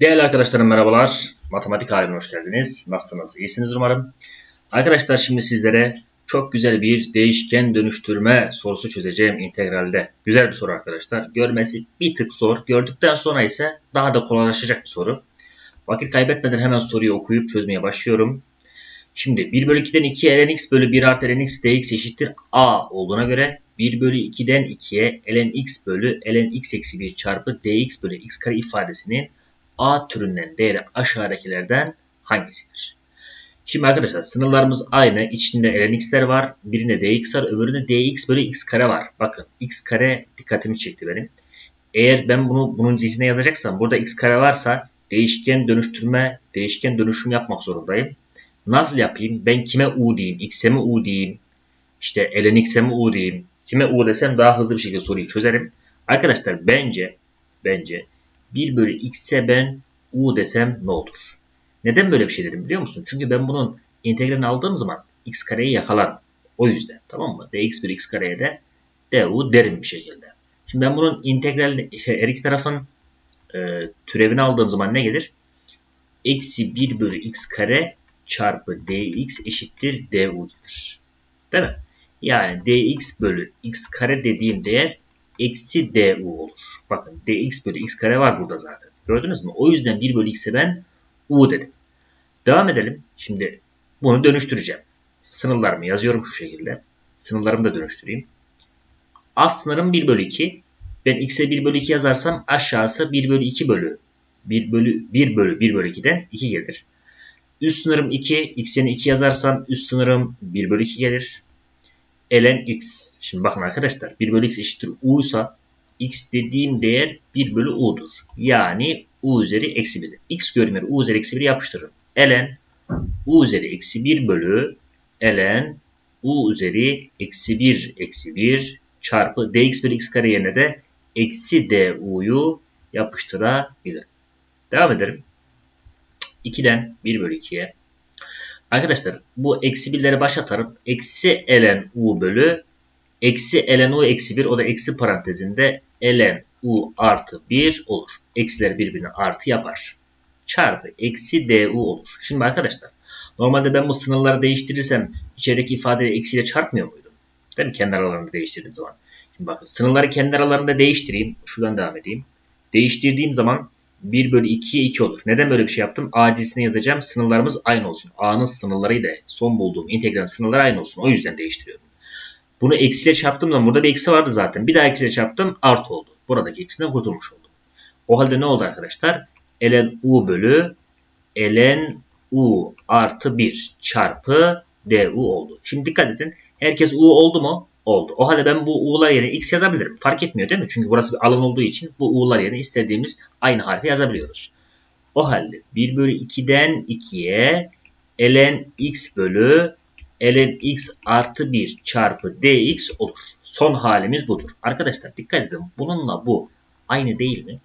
Değerli arkadaşlarım merhabalar. Matematik alemine hoş geldiniz. Nasılsınız? İyisiniz umarım. Arkadaşlar şimdi sizlere çok güzel bir değişken dönüştürme sorusu çözeceğim integralde. Güzel bir soru arkadaşlar. Görmesi bir tık zor. Gördükten sonra ise daha da kolaylaşacak bir soru. Vakit kaybetmeden hemen soruyu okuyup çözmeye başlıyorum. Şimdi 1 bölü 2'den 2'ye ln x bölü 1 artı ln x dx eşittir a olduğuna göre 1 bölü 2'den 2'ye ln x bölü ln x eksi 1 çarpı dx bölü x kare ifadesinin A türünden değeri aşağıdakilerden hangisidir? Şimdi arkadaşlar sınırlarımız aynı. İçinde ln var. Birinde dx var. Öbüründe dx bölü x kare var. Bakın x kare dikkatimi çekti benim. Eğer ben bunu bunun cizine yazacaksam burada x kare varsa değişken dönüştürme, değişken dönüşüm yapmak zorundayım. Nasıl yapayım? Ben kime u diyeyim? X'e mi u diyeyim? İşte ln mi u diyeyim? Kime u desem daha hızlı bir şekilde soruyu çözerim. Arkadaşlar bence bence 1 bölü x'e ben u desem ne olur? Neden böyle bir şey dedim biliyor musun? Çünkü ben bunun integralini aldığım zaman x kareyi yakalarım. O yüzden tamam mı? dx bölü x kareye de du derim bir şekilde. Şimdi ben bunun integralini her iki tarafın e, türevini aldığım zaman ne gelir? Eksi 1 bölü x kare çarpı dx eşittir du gelir. Değil mi? Yani dx bölü x kare dediğim değer eksi du olur. Bakın dx bölü x kare var burada zaten. Gördünüz mü? O yüzden 1 bölü x'e ben u dedim. Devam edelim. Şimdi bunu dönüştüreceğim. Sınırlarımı yazıyorum şu şekilde. Sınırlarımı da dönüştüreyim. Az sınırım 1 bölü 2. Ben x'e 1 bölü 2 yazarsam aşağısı 1 bölü 2 bölü 1 bölü 1 bölü 1 bölü 2'den 2 gelir. Üst sınırım 2. X'e 2 yazarsam üst sınırım 1 bölü 2 gelir ln x. Şimdi bakın arkadaşlar 1 bölü x eşittir u ise x dediğim değer 1 bölü u'dur. Yani u üzeri eksi 1. x görünür u üzeri eksi 1 yapıştırırım. ln u üzeri eksi 1 bölü ln u üzeri eksi 1 eksi 1 çarpı dx bölü x kare yerine de eksi du'yu yapıştırabilirim. Devam edelim. 2'den 1 bölü 2'ye Arkadaşlar bu eksi birleri başa atarım. Eksi ln u bölü eksi ln u eksi 1 o da eksi parantezinde ln u artı 1 olur. Eksiler birbirine artı yapar. Çarpı eksi du olur. Şimdi arkadaşlar normalde ben bu sınırları değiştirirsem içerideki ifadeyi eksiyle çarpmıyor muydum? Değil mi? Kendi aralarında değiştirdiğim zaman. Şimdi bakın sınırları kendi aralarında değiştireyim. Şuradan devam edeyim. Değiştirdiğim zaman 1 bölü 2'ye 2 olur. Neden böyle bir şey yaptım? A dizisine yazacağım. Sınırlarımız aynı olsun. A'nın sınırları ile son bulduğum integral sınırları aynı olsun. O yüzden değiştiriyorum. Bunu eksiyle çarptım zaman burada bir eksi vardı zaten. Bir daha eksiyle çarptım artı oldu. Buradaki eksiden kurtulmuş oldum. O halde ne oldu arkadaşlar? ln u bölü ln u artı 1 çarpı du oldu. Şimdi dikkat edin. Herkes u oldu mu? Oldu. O halde ben bu u'lar yerine x yazabilirim. Fark etmiyor değil mi? Çünkü burası bir alan olduğu için bu u'lar yerine istediğimiz aynı harfi yazabiliyoruz. O halde 1 bölü 2'den 2'ye ln x bölü ln x artı 1 çarpı dx olur. Son halimiz budur. Arkadaşlar dikkat edin. Bununla bu aynı değil mi?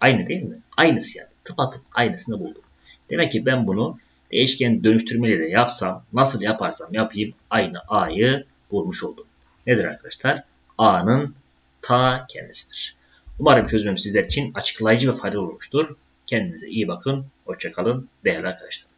Aynı değil mi? Aynısı yani. Tıpatıp aynısını buldum. Demek ki ben bunu değişken dönüştürmeyle de yapsam, nasıl yaparsam yapayım aynı a'yı bulmuş oldum. Nedir arkadaşlar? A'nın ta kendisidir. Umarım çözmem sizler için açıklayıcı ve faydalı olmuştur. Kendinize iyi bakın. Hoşçakalın değerli arkadaşlar.